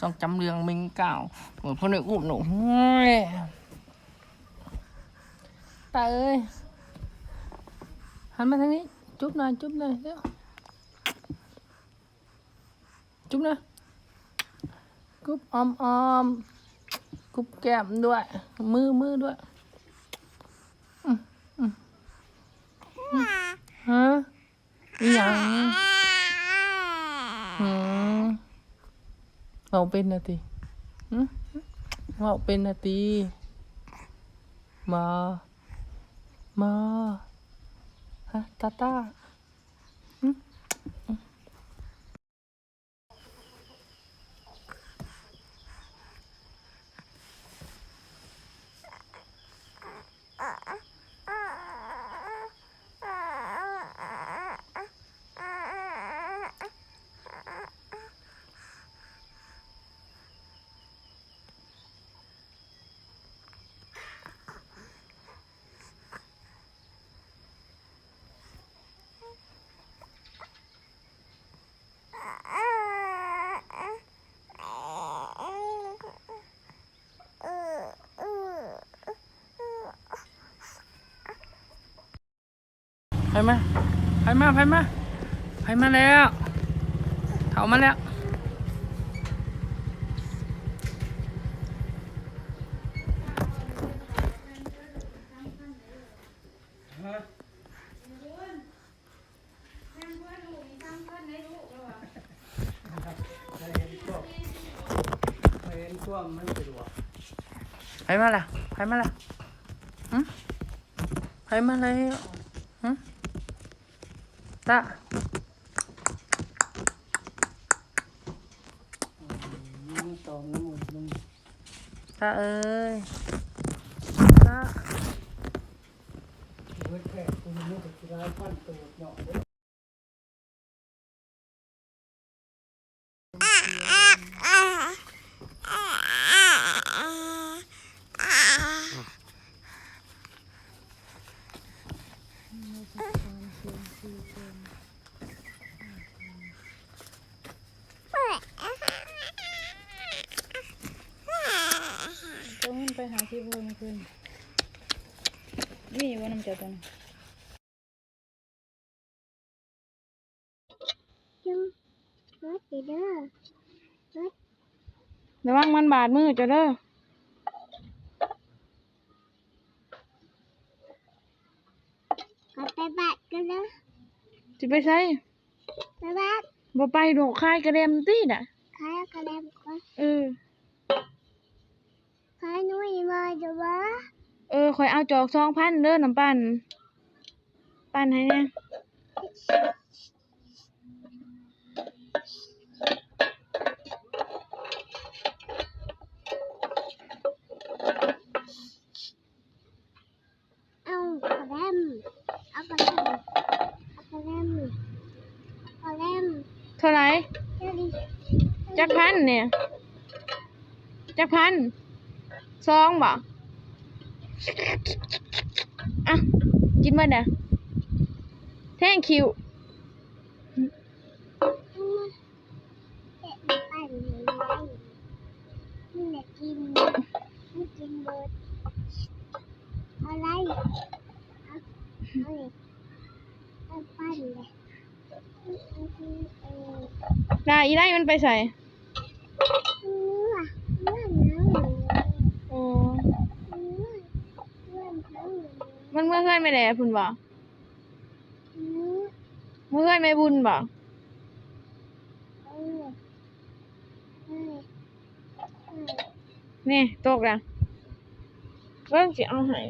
ต้องจำเรื่องมิงเก่าเหมือนพ่อหนุ่ยอุ้มหนูเฮ้ยตาเอ้ยหันมาทางนี้ จุ๊บหน่อยจุ๊บหน่อยเร็วจุ๊บหน่อยกุ๊บออมออมกุ๊บแก้มด้วย มือมือด้วยอืมอืมอืมฮะอีหยัง หืม เราเป็นนาทีเราเป็นนาทีมา มาฮะตาตา ไปมาไปมาไปมาไปมาแล้วเถามาแล้วเห็นช่วงมันสะดวกไปมาแล้วไปมาแล้วหืมไปมาแล้วหืม ตาตองน้ำมันมันตาเอ้ยตาเวิร์ดแค่คุณนี่ก็จะได้พันตัวเนาะ เด้อต้องไปหาที่เพิ่มขึ้นนี่ว่าน้ำเจ้าตัวนั้นจุ๊บรถเด้อระวังมันบาดมือเจ้าเด้อ ก็ไปบัดกันเด้อ สิไปใช้ไปบัดบ่ไปดอกคายกระเด็มตีน่ะขายกระเด็นก่อนเออขายนุ่ยมาจะวะเออคอยเอาจอกสองพันเด้อน้ำปั่นปั่นให้แน่ เอากระเด็นเอากระเด็นเอากระเด็นกระเด็น เท่าไหร่ เดี๋ยวดิ จักพันเนี่ยจักพันสองบ่อะกินมาเด้อแท่งคิวเอามาเตะมาปั่นเลยนี่แหละกินไม่กินเบิดอะไรเอาเอาเลยเอาปั่นเลยเอากินเองน่าอีไล่มันไปใส่ โอ้มันเมื่อเพื่อนไม่ได้พุ่นบ่เมื่อเพื่อนไม่บุญบ่นี่ตกแล้วเริ่มสิเอาให้